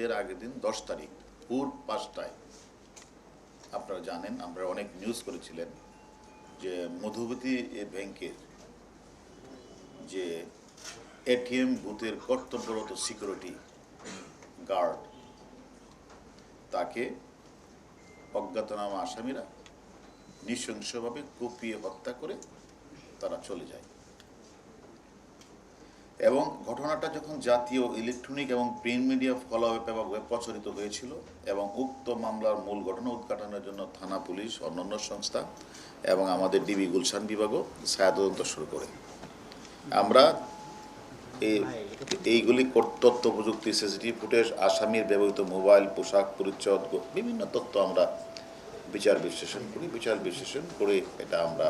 ঈদের আগের দিন দশ তারিখ, ভোর পাঁচটায়। আপনারা জানেন, আমরা অনেক নিউজ করেছিলেন যে মধুবতী ব্যাংকের যে এটিএম বুথের কর্তব্যরত সিকিউরিটি গার্ড তাকে অজ্ঞাতনামা আসামিরা নৃশংসভাবে কুপিয়ে হত্যা করে তারা চলে যায়। এবং ঘটনাটা যখন জাতীয় ইলেকট্রনিক এবং প্রিন্ট মিডিয়া ফলোআপে ব্যাপকভাবে প্রচারিত হয়েছিল এবং উক্ত মামলার মূল ঘটনা উদ্ঘাটনের জন্য থানা পুলিশ, অন্যান্য সংস্থা এবং আমাদের ডিবি গুলশান বিভাগও ছায়া তদন্ত শুরু করে। আমরা এই এইগুলি তথ্য প্রযুক্তি সিসিটিভি ফুটেজ, আসামির ব্যবহৃত মোবাইল, পোশাক, পরিচ্ছদ বিভিন্ন তথ্য আমরা বিচার বিশ্লেষণ করি, বিচার বিশ্লেষণ করে এটা আমরা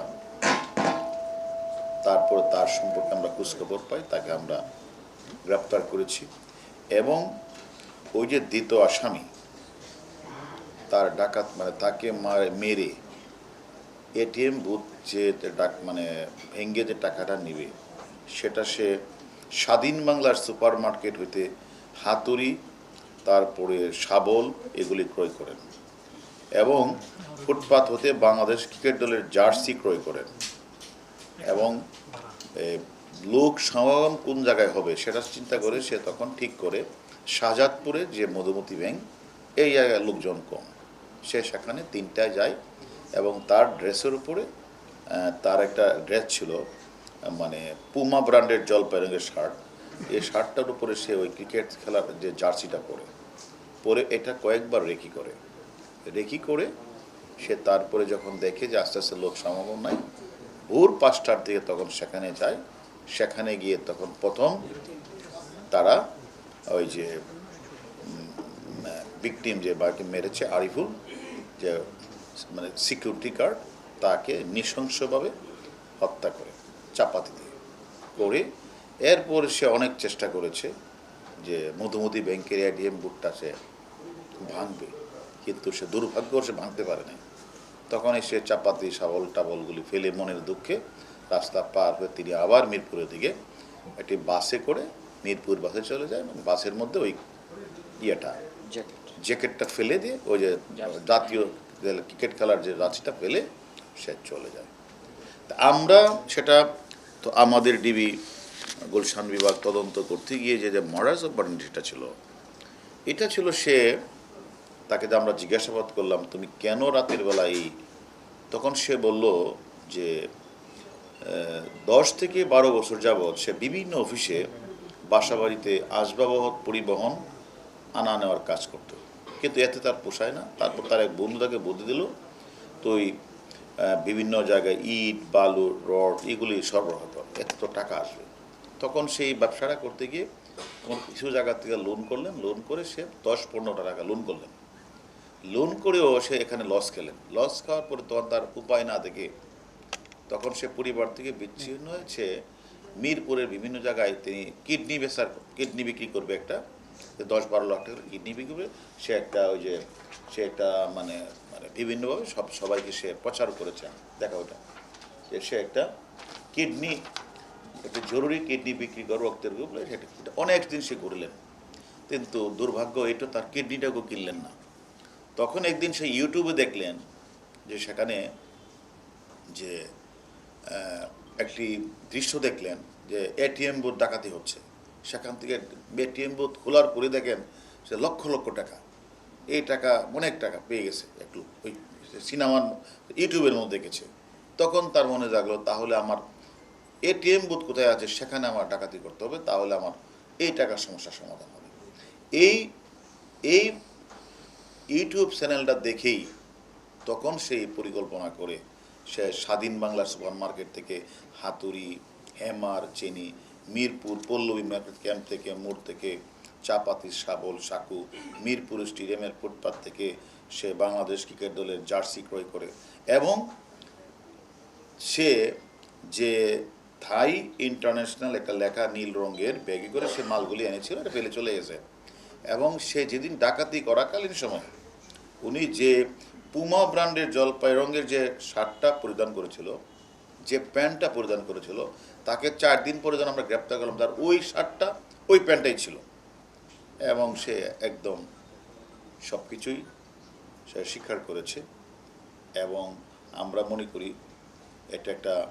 তারপর তার সম্পর্কে আমরা খোঁজখবর পাই, তাকে আমরা গ্রেপ্তার করেছি। এবং ওই যে দ্বিতীয় আসামি, তার ডাকাত মানে তাকে মারে, মেরে এটিএম বুথ যে ডাক মানে ভেঙ্গে যে টাকাটা নেবে, সেটা সে স্বাধীন বাংলার সুপার মার্কেট হইতে হাতুড়ি, তারপরে শাবল এগুলি ক্রয় করেন এবং ফুটপাত হতে বাংলাদেশ ক্রিকেট দলের জার্সি ক্রয় করেন। এবং লোক সমাগম কোন জায়গায় হবে সেটা চিন্তা করে সে তখন ঠিক করে শাহজাদপুরে যে মধুমতি ব্যাংক, এই জায়গায় লোকজন কম। সে সেখানে তিনটায় যায় এবং তার ড্রেসের উপরে তার একটা ড্রেস ছিল মানে পুমা ব্র্যান্ডের জলপাই রঙের শার্ট। এই শার্টটার উপরে সে ওই ক্রিকেট খেলার যে জার্সিটা পরে পরে এটা কয়েকবার রেকি করে। রেকি করে সে তারপরে যখন দেখে যে আস্তে আস্তে লোক সমাগম নাই ভোর পাঁচটার দিকে তখন সেখানে যায়। সেখানে গিয়ে তখন প্রথম তারা ওই যে ভিকটিম যে বাকি মেরেছে, আরিফুল, যে মানে সিকিউরিটি গার্ড তাকে নৃশংসভাবে হত্যা করে, চাপাতি দিয়ে করে। এরপর সে অনেক চেষ্টা করেছে যে মধুমতি ব্যাংকের এটিএম বুকটা সে ভাঙবে, কিন্তু সে দুর্ভাগ্য সে ভাঙতে পারে নাই তখন সে চাপাতি শাবল টাবলগুলি ফেলে মনের দুঃখে রাস্তা পার হয়ে তিনি আবার মিরপুরের দিকে একটি বাসে করে মিরপুর বাসে চলে যায় এবং বাসের মধ্যে ওই ইয়েটা জ্যাকেট। জ্যাকেটটা ফেলে দিয়ে ওই যে জাতীয় ক্রিকেট খেলার যে রাঁচিটা ফেলে সে চলে যায়। তা আমরা সেটা তো আমাদের ডিবি গুলশান বিভাগ তদন্ত করতে গিয়ে যে যে মডার্স অফ সেটা ছিল এটা ছিল সে তাকে যে আমরা জিজ্ঞাসাবাদ করলাম, তুমি কেন রাতের বেলা এই তখন সে বলল যে দশ থেকে বারো বছর যাবৎ সে বিভিন্ন অফিসে বাসাবাড়িতে আসবাবপত্র পরিবহন আনা নেওয়ার কাজ করতো। কিন্তু এতে তার পোষায় না। তারপর তার এক বন্ধু তাকে বুদ্ধি দিল, তো ওই বিভিন্ন জায়গায় ইট, বালু, রড এগুলি সরবরাহ কর। এত তো টাকা আসবে। তখন সেই ব্যবসাটা করতে গিয়ে কোন কিছু জায়গা থেকে লোন করলেন। লোন করে সে দশ পনেরোটা টাকা লোন করলেন। লোন করেও সে এখানে লস খেলেন। লস খাওয়ার পরে তখন তার উপায় না দেখে তখন সে পরিবার থেকে বিচ্ছিন্ন হয়েছে মিরপুরের বিভিন্ন জায়গায় তিনি কিডনি বেচার, কিডনি বিক্রি করবে একটা, দশ বারো লাখ টাকার কিডনি বিক্রি করবে। সে একটা ওই যে, সে একটা মানে মানে বিভিন্নভাবে সব সবাইকে সে প্রচার করেছে দেখা ওটা। যে সে একটা কিডনি, একটা জরুরি কিডনি বিক্রি করে রক্তের গ্রুপ সেটা অনেক দিন সে করলেন কিন্তু দুর্ভাগ্য, এটা তার কিডনিটাকেও কিনলেন না। তখন একদিন সে ইউটিউবে দেখলেন যে সেখানে যে একটি দৃশ্য দেখলেন যে এটিএম বুথ ডাকাতি হচ্ছে। সেখান থেকে এটিএম বুথ খোলার পরে দেখেন সে লক্ষ লক্ষ টাকা। এই টাকা, অনেক টাকা পেয়ে গেছে একটু ওই সিনেমার ইউটিউবের মধ্যে দেখেছে। তখন তার মনে জাগলো, তাহলে আমার এটিএম বুথ কোথায় আছে? সেখানে আমার ডাকাতি করতে হবে, তাহলে আমার এই টাকার সমস্যার সমাধান হবে। এই এই ইউটিউব চ্যানেলটা দেখেই তখন সেই পরিকল্পনা করে সে স্বাধীন বাংলার সুপার মার্কেট থেকে হাতুড়ি হেমার চেনি, মিরপুর, পল্লবী মার্কেট ক্যাম্প থেকে মোড় থেকে চাপাতি, শাবল, সাকু, মিরপুর স্টেডিয়ামের ফুটপাত থেকে সে বাংলাদেশ ক্রিকেট দলের জার্সি ক্রয় করে। এবং সে যে থাই ইন্টারন্যাশনাল একটা লেখা নীল রঙের ব্যাগে করে সে মালগুলি এনেছিল, এটা ফেলে চলে গেছে। এবং সে যেদিন ডাকাতি করাকালীন সময় উনি যে পুমা ব্র্যান্ডের জলপাই রঙের যে শার্টটা পরিধান করেছিল, যে প্যান্টটা পরিধান করেছিল, তাকে চার দিন পরে যখন আমরা গ্রেপ্তার করলাম, তার ওই শার্টটা ওই প্যান্টটাই ছিল। এবং সে একদম সব কিছুই সে স্বীকার করেছে। এবং আমরা মনে করি এটা একটা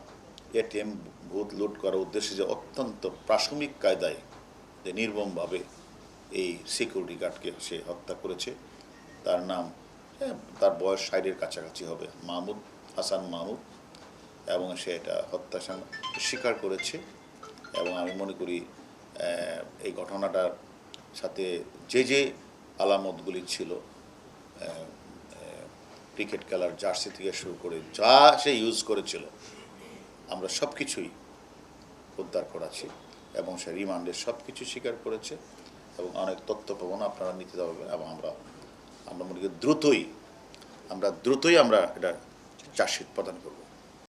এটিএম বুথ লুট করার উদ্দেশ্যে যে অত্যন্ত প্রাথমিক কায়দায় যে নির্মমভাবে এই সিকিউরিটি গার্ডকে সে হত্যা করেছে। তার নাম হ্যাঁ, তার বয়স ষাটের কাছাকাছি হবে। মাহমুদ হাসান মাহমুদ এবং সে এটা হত্যা স্বীকার করেছে এবং আমি মনে করি এই ঘটনাটার সাথে যে যে আলামতগুলি ছিল ক্রিকেট খেলার জার্সি থেকে শুরু করে যা সে ইউজ করেছিল আমরা সব কিছুই উদ্ধার করাছি এবং সে রিমান্ডের সব কিছু স্বীকার করেছে এবং অনেক তথ্য প্রমাণ আপনারা নিতে পারবেন এবং আমরা আমরা মনে করি দ্রুতই আমরা দ্রুতই আমরা এটা চার্জশিট প্রদান করব।